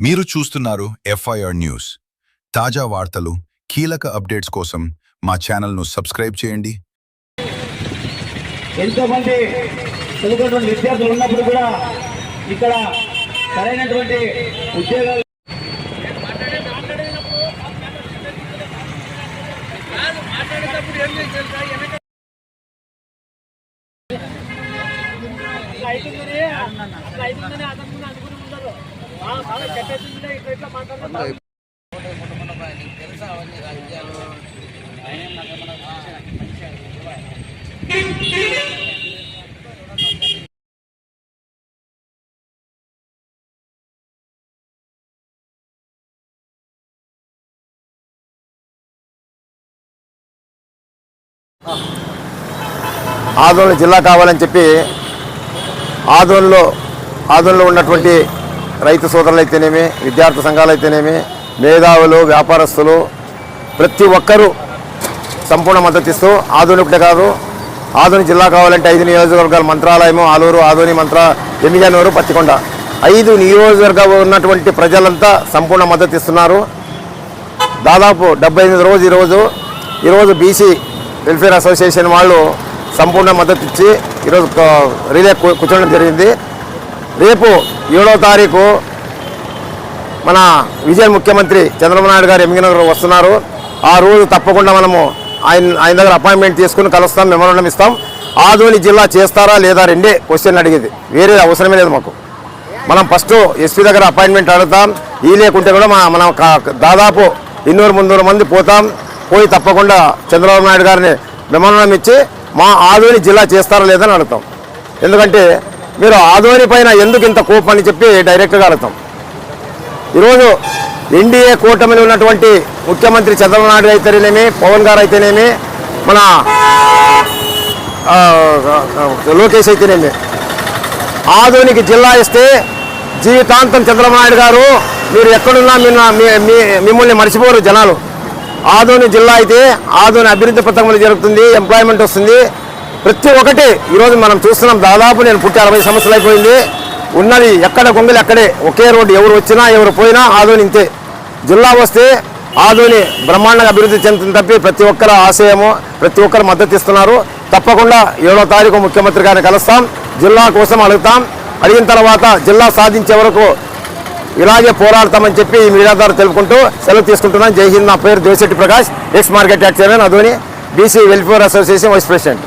మీరు చూస్తున్నారు FIR news తాజా వార్తలు కీలక అప్డేట్స్ కోసం మా ఛానల్ను సబ్స్క్రైబ్ చేయండి. ఎంతో మంది చదువుకున్నటువంటి విద్యార్థులు ఉన్నప్పుడు కూడా ఇక్కడ సరైనటువంటి ఉద్యోగాలు ఆదోళన జిల్లా కావాలని చెప్పి ఆదోళనలో ఆదోళనలో ఉన్నటువంటి రైతు సోదరులు అయితేనేమి విద్యార్థి సంఘాలు అయితేనేమి మేధావులు వ్యాపారస్తులు ప్రతి ఒక్కరూ సంపూర్ణ మద్దతు ఇస్తూ ఆధునికుడే కాదు ఆదోని జిల్లా కావాలంటే ఐదు నియోజకవర్గాలు మంత్రాలయము ఆలూరు ఆధుని మంత్ర ఎమ్మిగనూరు పత్తికొండ ఐదు నియోజకవర్గాలు ఉన్నటువంటి ప్రజలంతా సంపూర్ణ మద్దతు ఇస్తున్నారు. దాదాపు డెబ్బై ఎనిమిది రోజు ఈరోజు ఈరోజు బీసీ వెల్ఫేర్ అసోసియేషన్ వాళ్ళు సంపూర్ణ మద్దతు ఇచ్చి ఈరోజు రిలే కూర్చోవడం జరిగింది. రేపు ఏడో తారీఖు మన విజయ ముఖ్యమంత్రి చంద్రబాబు నాయుడు గారు ఎమ్మిగినగర్ వస్తున్నారు. ఆ రోజు తప్పకుండా మనము ఆయన ఆయన దగ్గర అపాయింట్మెంట్ తీసుకుని కలుస్తాం మెమోరండం ఇస్తాం. ఆదోని జిల్లా చేస్తారా లేదా రెండే క్వశ్చన్ అడిగేది. వేరే అవసరమే లేదు మాకు. మనం ఫస్ట్ ఎస్పీ దగ్గర అపాయింట్మెంట్ అడుగుతాం. ఈ లేకుంటే కూడా మా- మనం దాదాపు ఇన్నూరు మున్నూరు మంది పోతాం. పోయి తప్పకుండా చంద్రబాబు నాయుడు గారిని మెమోరండం ఇచ్చి మా ఆదోని జిల్లా చేస్తారా లేదని అడుగుతాం. ఎందుకంటే మీరు ఆధోని పైన ఎందుకు ఇంత కోపం అని చెప్పి డైరెక్ట్గా అడుగుతాం. ఈరోజు ఎన్డీఏ కూటమిలో ఉన్నటువంటి ముఖ్యమంత్రి చంద్రబాబు నాయుడు అయితేనేమి పవన్ గారు అయితేనేమి మన లోకేష్ అయితేనేమి. ఆధునిక జిల్లా ఇస్తే జీవితాంతం చంద్రబాబు నాయుడు గారు మీరు ఎక్కడున్నా మిన్న- మీ- మిమ్మల్ని మర్చిపోరు జనాలు. ఆదోని జిల్లా అయితే ఆదోని అభివృద్ధి పథకంలో జరుగుతుంది ఎంప్లాయ్మెంట్ వస్తుంది ప్రతి ఒక్కటి ఈరోజు మనం చూస్తున్నాం దాదాపు నేను పుట్టి అరవై సంవత్సరాలు అయిపోయింది. ఉన్నది ఎక్కడ గొంగలి అక్కడే ఒకే రోడ్డు ఎవరు వచ్చినా ఎవరు పోయినా ఆదోని ఇంతే. జిల్లా వస్తే ఆదోని బ్రహ్మాండంగా అభివృద్ధి చెందుతుంది తప్పి ప్రతి ఒక్కరు ఆశయము ప్రతి ఒక్కరు మద్దతు ఇస్తున్నారు. తప్పకుండా ఏడో తారీఖు ముఖ్యమంత్రి గారిని కలుస్తాం జిల్లా కోసం అడుగుతాం. అడిగిన తర్వాత జిల్లా సాధించే వరకు ఇలాగే పోరాడతామని చెప్పి ఈ మీడియా ద్వారా తెలుపుకుంటూ సెలవు తీసుకుంటున్నాను జై హింద్ నా పేరు Devisetti Prakash ex market yard chairman Adoni BC welfare association vice president